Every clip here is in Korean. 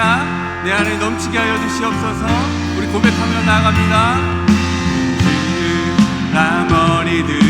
사랑 내 안에 넘치게 하여 주시옵소서. 우리 고백하며 나아갑니다. 그 나머리들.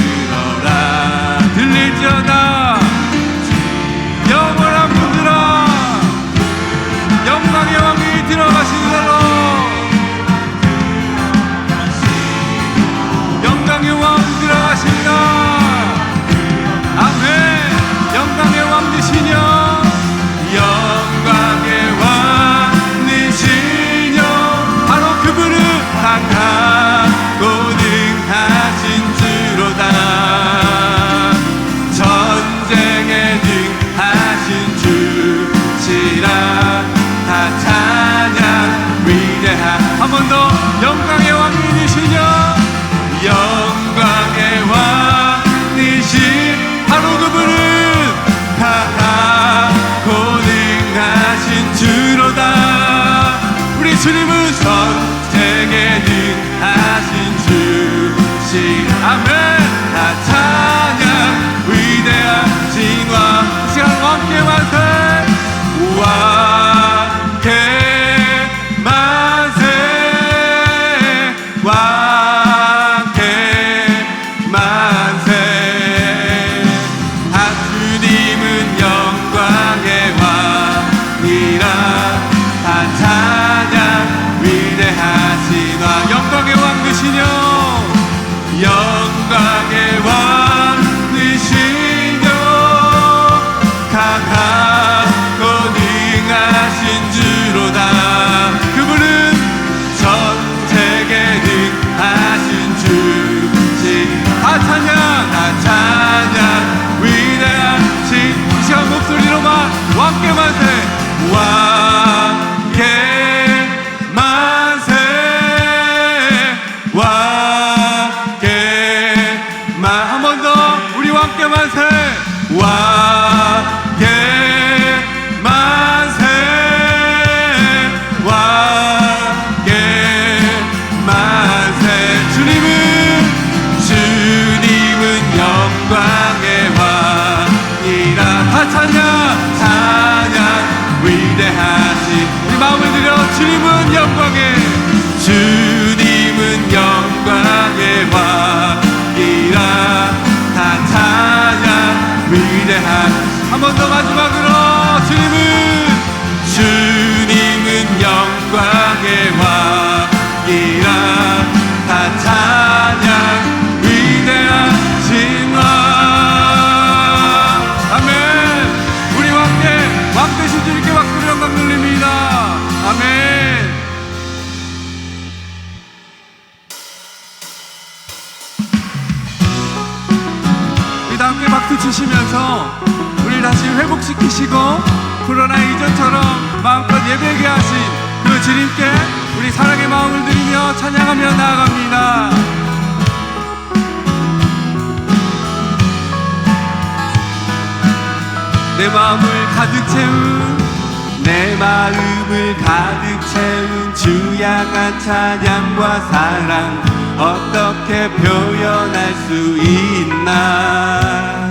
주셔서 우리 다시 회복시키시고 코로나 이전처럼 마음껏 예배하게 하신 그 주님께 우리 사랑의 마음을 드리며 찬양하며 나아갑니다. 내 마음을 가득 채운 내 마음을 가득 채운 주양한 찬양과 사랑 어떻게 표현할 수 있나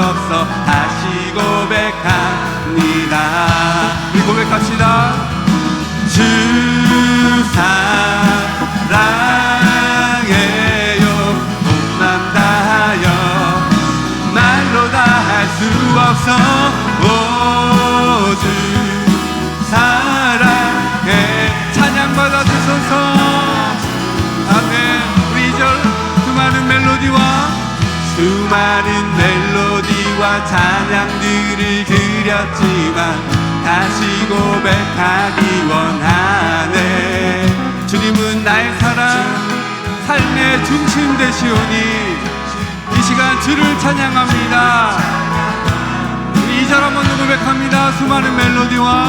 없어. 다시 고백합니다. 우리 고백합시다. 주 사랑해요. 몸만 다하여. 말로 다 할 수 없어 멜로디와 찬양들을 드렸지만 다시 고백하기 원하네. 주님은 나의 사랑 삶의 중심 되시오니 이 시간 주를 찬양합니다. 우리 이절 한번 더 고백합니다. 수많은 멜로디와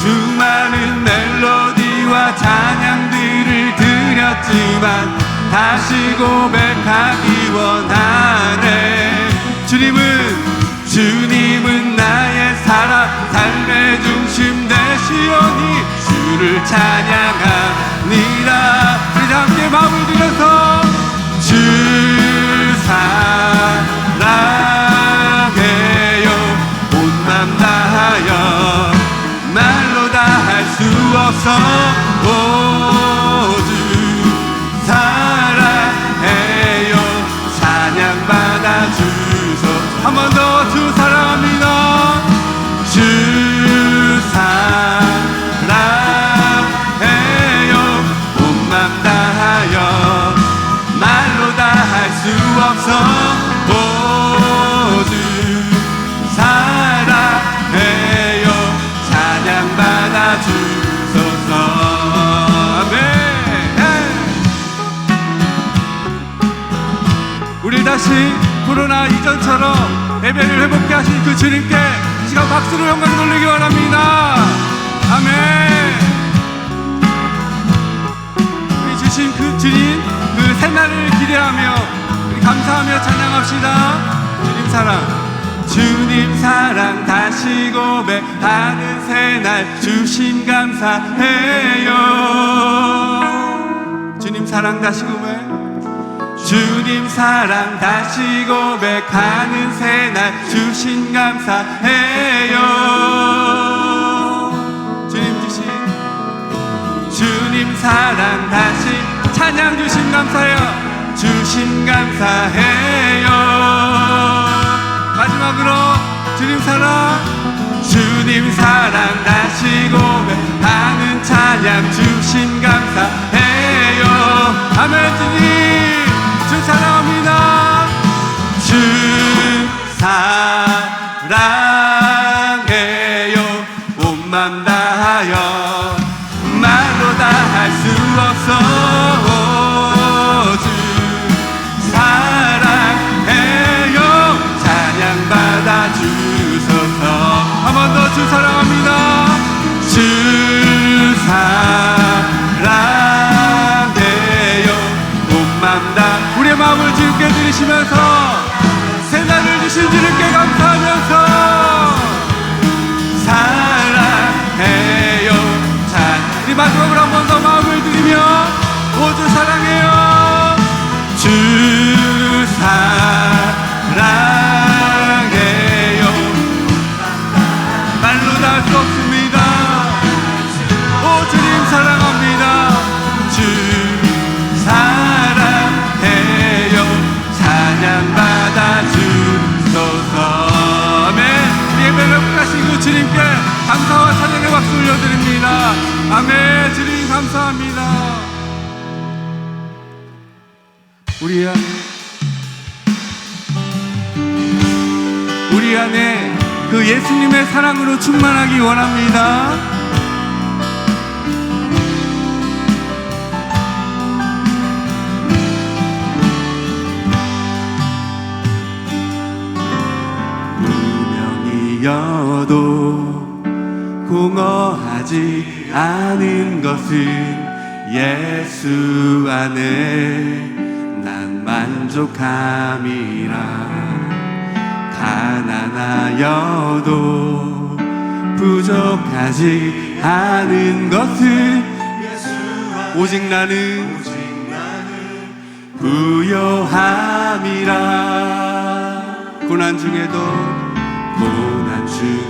수많은 멜로디와 찬양들을 드렸지만 다시 고백하기 원하네 주님은 주님은 나의 사랑 삶의 중심 되시오니 주를 찬양합니다. 우리 다 함께 마음을 들여서 주 다시 코로나 이전처럼 예배를 회복케 하신 그 주님께 이 시간 박수로 영광 돌리기 원합니다. 아멘. 우리 주신 그 주님 그 새날을 기대하며 감사하며 찬양합시다. 주님 사랑. 주님 사랑. 다시 고백하는 새날 주심 감사해요. 주님 사랑 다시 고백. 주님 사랑 다시 고백하는 새날 주신 감사해요. 주님 주신. 주님 사랑 다시 찬양 주신 감사해요 주신 감사해요. 마지막으로 주님 사랑 주님 사랑 다시 고백하는 찬양 주신 감사해요. 아멘 주님. 주 사랑합니다. 주 사랑해요. 온맘 다하여 주님께 감사와 찬양의 박수 올려드립니다. 아멘. 주님 감사합니다. 우리 안에 우리 안에 그 예수님의 사랑으로 충만하기 원합니다. 무명이어도 공허하지 않은 것은 예수 안에 난 만족함이라. 가난하여도 부족하지 않은 것은 오직 나는 부요함이라. 고난 중에도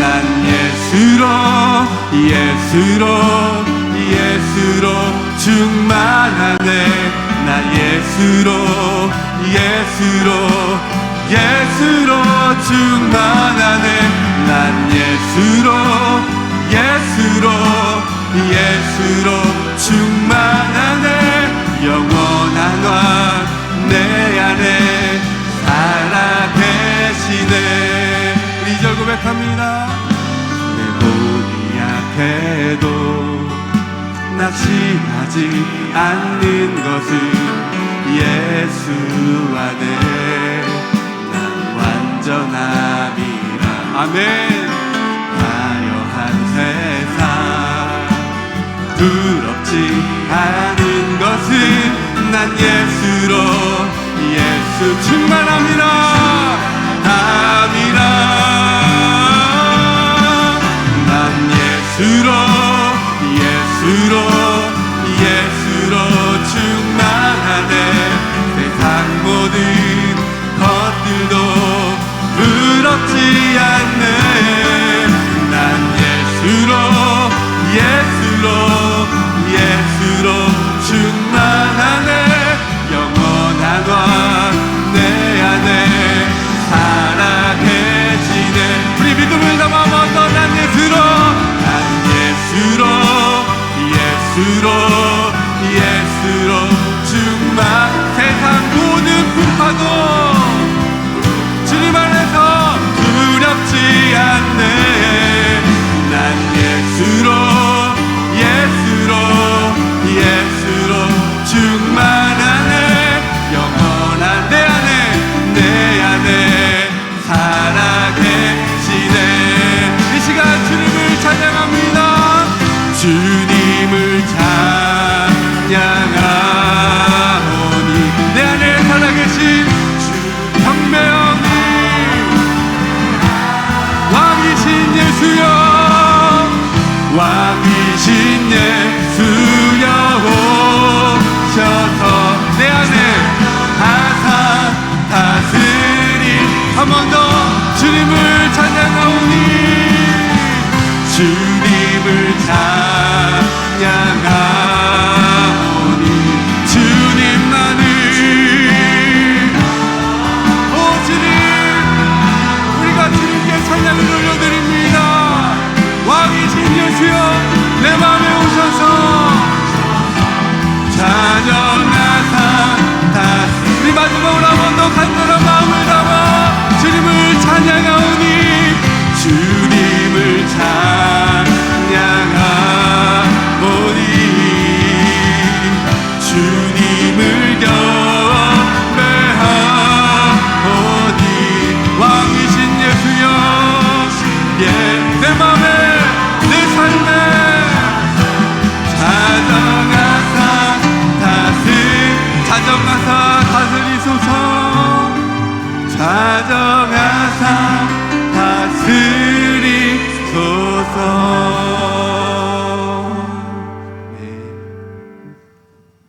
난 예수로 예수로 예수로 충만하네. 나 예수로 예수로 예수로 충만하네. 난 예수로 예수로 예수로 충만하네 고백합니다. 내 몸이 약해도 낙심하지 않는 것은 예수 안에 난 완전함이라. 아멘. 화려한 세상 부럽지 않은 것은 난 예수로 예수 충만함이라 부럽지 않네. 난 예수로 예수로 예수로 충만하네. 영원한 왕 왕이